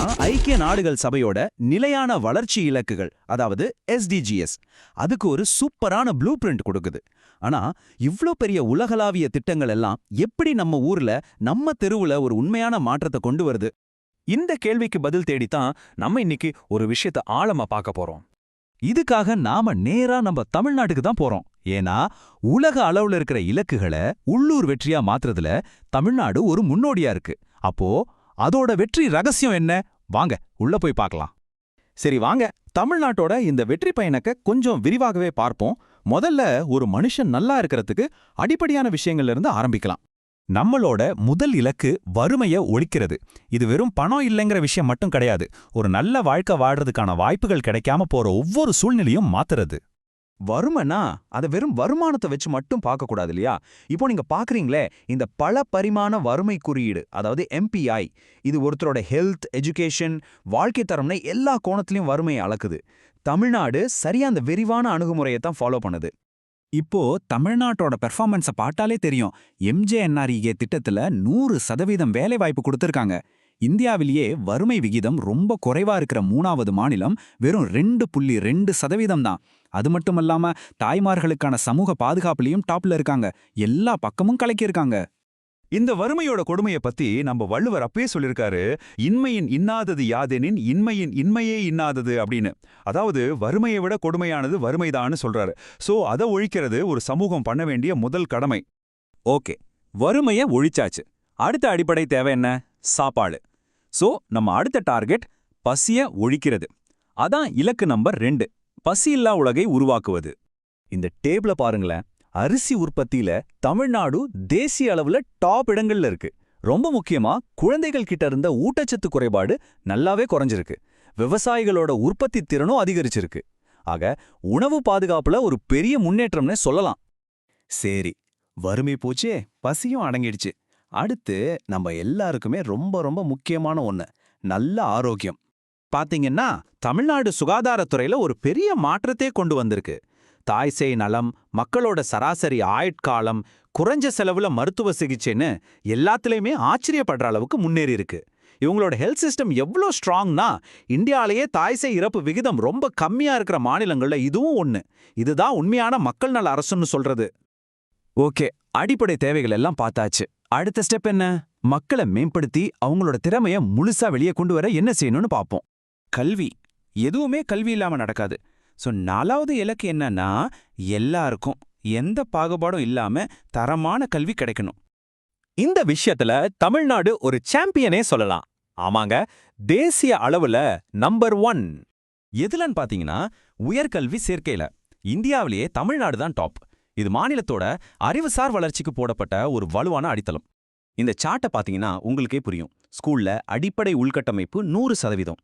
ஐக்கிய நாடுகள் சபையோட நிலையான வளர்ச்சி இலக்குகள் அதாவது எஸ்டிஜிஎஸ் அதுக்கு ஒரு சூப்பரான ப்ளூ பிரிண்ட் கொடுக்குது. ஆனா இவ்ளோ பெரிய உலகளாவிய திட்டங்கள் எல்லாம் எப்படி நம்ம ஊர்ல நம்ம தெருவுல ஒரு உண்மையான மாற்றத்தை கொண்டு வருது? இந்த கேள்விக்கு பதில் தேடித்தான் நம்ம இன்னைக்கு ஒரு விஷயத்த ஆழமா பார்க்க போறோம். இதுக்காக நாம நேரா நம்ம தமிழ்நாட்டுக்கு தான் போறோம். ஏன்னா உலக அளவுல இருக்கிற இலக்குகளை உள்ளூர் வெற்றியா மாத்துறதுல தமிழ்நாடு ஒரு முன்னோடியா இருக்கு. அப்போ அதோட வெற்றி ரகசியம் என்ன? வாங்க உள்ள போய் பார்க்கலாம். சரி வாங்க. தமிழ்நாட்டோட இந்த வெற்றி பயணக்க கொஞ்சம் விரிவாகவே பார்ப்போம். முதல்ல ஒரு மனுஷன் நல்லா இருக்கிறதுக்கு அடிப்படையான விஷயங்கள்ல இருந்து ஆரம்பிக்கலாம். நம்மளோட முதல் இலக்கு வறுமைய ஒழிக்கிறது. இது வெறும் பணம் இல்லைங்கிற விஷயம் மட்டும் கிடையாது. ஒரு நல்ல வாழ்க்கை வாழ்றதுக்கான வாய்ப்புகள் கிடைக்காம போற ஒவ்வொரு சூழ்நிலையும் மாத்துறது. வறுமைனா அதை வெறும் வருமானத்தை வச்சு மட்டும் பார்க்கக்கூடாது இல்லையா இப்போ நீங்க பாக்குறீங்களே இந்த பல பரிமாண வறுமை குறியீடு அதாவது எம்பிஐ இது ஒருத்தரோட ஹெல்த் எஜுகேஷன் வாழ்க்கை தரம்னு எல்லா கோணத்திலையும் வறுமையை அளக்குது. தமிழ்நாடு சரியா அந்த விரிவான அணுகுமுறையை தான் ஃபாலோ பண்ணுது. இப்போ தமிழ்நாட்டோட பெர்ஃபார்மன்ஸை பார்த்தாலே தெரியும் எம்ஜேஎன்ஆர்இஏ திட்டத்துல நூறு சதவீதம் வேலைவாய்ப்பு கொடுத்திருக்காங்க. இந்தியாவிலேயே வறுமை விகிதம் ரொம்ப குறைவா இருக்கிற மூணாவது மாநிலம் வெறும் ரெண்டு புள்ளி ரெண்டு சதவீதம் தான். அது மட்டுமல்லாம தாய்மார்களுக்கான சமூக பாதுகாப்புலயும் டாப்ல இருக்காங்க. எல்லா பக்கமும் கலக்கியிருக்காங்க. இந்த வறுமையோட கொடுமைய பத்தி நம்ம வள்ளுவர் அப்பயே சொல்லிருக்காரு இன்மையின் இன்னாதது யாதெனின் இன்மையின் இன்மையே இன்னாதது அப்படின்னு. அதாவது வறுமையை விட கொடுமையானது வறுமைதான்னு சொல்றாரு. சோ அதை ஒழிக்கிறது ஒரு சமூகம் பண்ண வேண்டிய முதல் கடமை. ஓகே. வறுமைய ஒழிச்சாச்சு. அடுத்த அடிப்படை தேவை என்ன? சாப்பாடு. சோ நம்ம அடுத்த டார்கெட் பசிய ஒழிக்கிறது. அதான் இலக்கு நம்பர் ரெண்டு. பசியில்லா உலகை உருவாக்குவது. இந்த டேபிள பாருங்களேன். அரிசி உற்பத்தியில தமிழ்நாடு தேசிய அளவுல டாப் இடங்கள்ல இருக்கு. ரொம்ப முக்கியமா குழந்தைகள் கிட்ட இருந்த ஊட்டச்சத்து குறைபாடு நல்லாவே குறைஞ்சிருக்கு. விவசாயிகளோட உற்பத்தி திறனும் அதிகரிச்சிருக்கு. ஆக உணவு பாதுகாப்புல ஒரு பெரிய முன்னேற்றம்னு சொல்லலாம். சரி வறுமை போச்சே. பசியும் அடங்கிடுச்சு. அடுத்து நம்ம எல்லாருக்குமே ரொம்ப ரொம்ப முக்கியமான ஒன்று நல்ல ஆரோக்கியம். பாத்தீங்கன்னா தமிழ்நாடு சுகாதாரத்துறையில ஒரு பெரிய மாற்றத்தை கொண்டு வந்திருக்கு. தாய்சேய் நலம் மக்களோட சராசரி ஆயுட்காலம் குறைஞ்ச செலவுல மருத்துவ சிகிச்சைன்னு எல்லாத்துலயுமே ஆச்சரியப்படுற அளவுக்கு முன்னேறி இருக்கு. இவங்களோட ஹெல்த் சிஸ்டம் எவ்வளோ ஸ்ட்ராங்னா இந்தியாலேயே தாய்சேய் இறப்பு விகிதம் ரொம்ப கம்மியா இருக்கிற மாநிலங்கள்ல இதுவும் ஒன்று இதுதான் உண்மையான மக்கள் நல அரசுன்னு சொல்றது. ஓகே அடிப்படை தேவைகள் எல்லாம் பார்த்தாச்சு. அடுத்த ஸ்டெப் என்ன? மக்களை மேம்படுத்தி அவங்களோட திறமைய முழுசா வெளியே கொண்டு வர என்ன செய்யணும்னு பார்ப்போம். கல்வி. எதுவுமே கல்வி இல்லாம நடக்காது. சோ நாலாவது இலக்கு என்னன்னா எல்லாருக்கும் எந்த பாகுபாடும் இல்லாம தரமான கல்வி கிடைக்கணும். இந்த விஷயத்துல தமிழ்நாடு ஒரு சாம்பியனே சொல்லலாம். ஆமாங்க. தேசிய அளவுல நம்பர் ஒன் எதுலன்னு பாத்தீங்கன்னா உயர்கல்வி சேர்க்கையில. இந்தியாவிலேயே தமிழ்நாடு தான் டாப் இது மாநிலத்தோட அறிவுசார் வளர்ச்சிக்கு போடப்பட்ட ஒரு வலுவான அடித்தளம். இந்த சார்ட்டை பாத்தீங்கன்னா உங்களுக்கே புரியும். ஸ்கூல்ல அடிப்படை உள்கட்டமைப்பு நூறு சதவீதம்.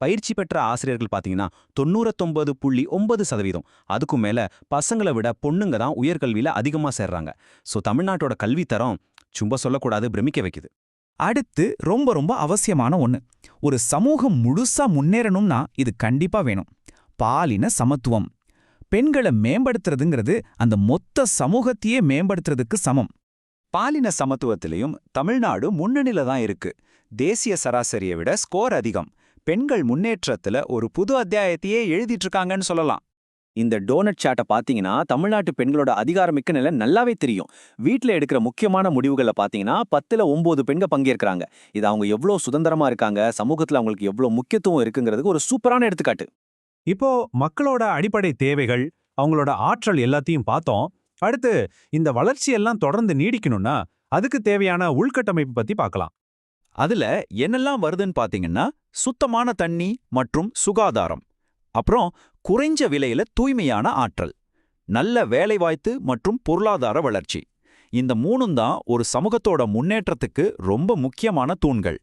பயிற்சி பெற்ற ஆசிரியர்கள் பாத்தீங்கன்னா தொண்ணூறத்தொம்பது புள்ளி ஒன்பது சதவீதம். அதுக்கும் மேல பசங்களை விட பொண்ணுங்க தான் உயர்கல்வியில் அதிகமா சேர்றாங்க. சோ தமிழ்நாட்டோட கல்வித்தரம் சும்மா சொல்லக்கூடாது பிரமிக்க வைக்குது. அடுத்து ரொம்ப ரொம்ப அவசியமான ஒன்று ஒரு சமூகம் முழுசா முன்னேறணும்னா இது கண்டிப்பா வேணும். பாலின சமத்துவம். பெண்களை மேம்படுத்துறதுங்கிறது அந்த மொத்த சமூகத்தையே மேம்படுத்துறதுக்கு சமம். பாலின சமத்துவத்திலையும் தமிழ்நாடு முன்னணியில தான் இருக்கு. தேசிய சராசரியை விட ஸ்கோர் அதிகம். பெண்கள் முன்னேற்றத்துல ஒரு புது அத்தியாயத்தையே எழுதிட்டு இருக்காங்கன்னு சொல்லலாம். இந்த டோனட் சாட்டை பாத்தீங்கன்னா தமிழ்நாட்டு பெண்களோட அதிகாரமிக்க நிலை நல்லாவே தெரியும். வீட்ல எடுக்கிற முக்கியமான முடிவுகளை பாத்தீங்கன்னா பத்துல ஒம்பது பெண்கள் பங்கேற்கிறாங்க. இது அவங்க எவ்வளோ சுதந்திரமா இருக்காங்க? சமூகத்துல அவங்களுக்கு எவ்வளோ முக்கியத்துவம் இருக்குங்கிறதுக்கு ஒரு சூப்பரான எடுத்துக்காட்டு. இப்போ மக்களோட அடிப்படை தேவைகள் அவங்களோட ஆற்றல் எல்லாத்தையும் பார்த்தோம். அடுத்து இந்த வளர்ச்சி எல்லாம் தொடர்ந்து நீடிக்கணும்னா அதுக்கு தேவையான உள்கட்டமைப்பு பத்தி பார்க்கலாம். அதுல என்னெல்லாம் வருதுன்னு பாத்தீங்கன்னா சுத்தமான தண்ணி மற்றும் சுகாதாரம். அப்புறம் குறைஞ்ச விலையில தூய்மையான ஆற்றல். நல்ல வேலைவாய்ப்பு மற்றும் பொருளாதார வளர்ச்சி. இந்த மூணும் தான் ஒரு சமூகத்தோட முன்னேற்றத்துக்கு ரொம்ப முக்கியமான தூண்கள்.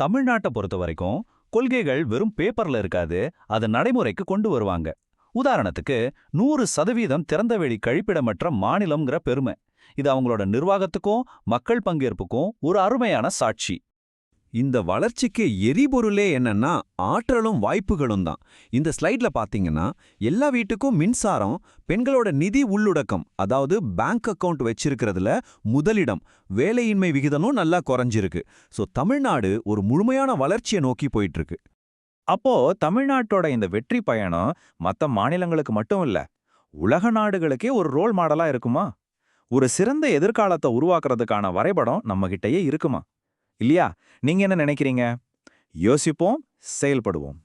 தமிழ்நாட்டை பொறுத்த வரைக்கும் கொள்கைகள் வெறும் பேப்பர்ல இருக்காது அதை நடைமுறைக்கு கொண்டு வருவாங்க. உதாரணத்துக்கு நூறு சதவீதம் திறந்தவெளி கழிப்பிடமற்ற மாநிலம்ங்கிற பெருமை. இது அவங்களோட நிர்வாகத்துக்கும் மக்கள் பங்கேற்புக்கும் ஒரு அருமையான சாட்சி. இந்த வளர்ச்சிக்கு எரிபொருளே என்னன்னா ஆற்றலும் வாய்ப்புகளும் தான். இந்த ஸ்லைட்ல பாத்தீங்கன்னா எல்லா வீட்டுக்கும் மின்சாரம் பெண்களோட நிதி உள்ளுடக்கம் அதாவது பேங்க் அக்கவுண்ட் வச்சிருக்கிறதுல முதலிடம் வேலையின்மை விகிதமும் நல்லா குறைஞ்சிருக்கு. சோ தமிழ்நாடு ஒரு முழுமையான வளர்ச்சியை நோக்கி போயிட்டு இருக்கு அப்போ தமிழ்நாட்டோட இந்த வெற்றி பயணம் மத்த மாநிலங்களுக்கு மட்டும் இல்ல உலக நாடுகளுக்கே ஒரு ரோல் மாடலா இருக்குமா? ஒரு சிறந்த எதிர்காலத்தை உருவாக்குறதுக்கான வரைபடம் நம்மகிட்டயே இருக்குமா? இல்லையா? நீங்க என்ன நினைக்கிறீங்க? யோசிப்போம் செயல்படுவோம்.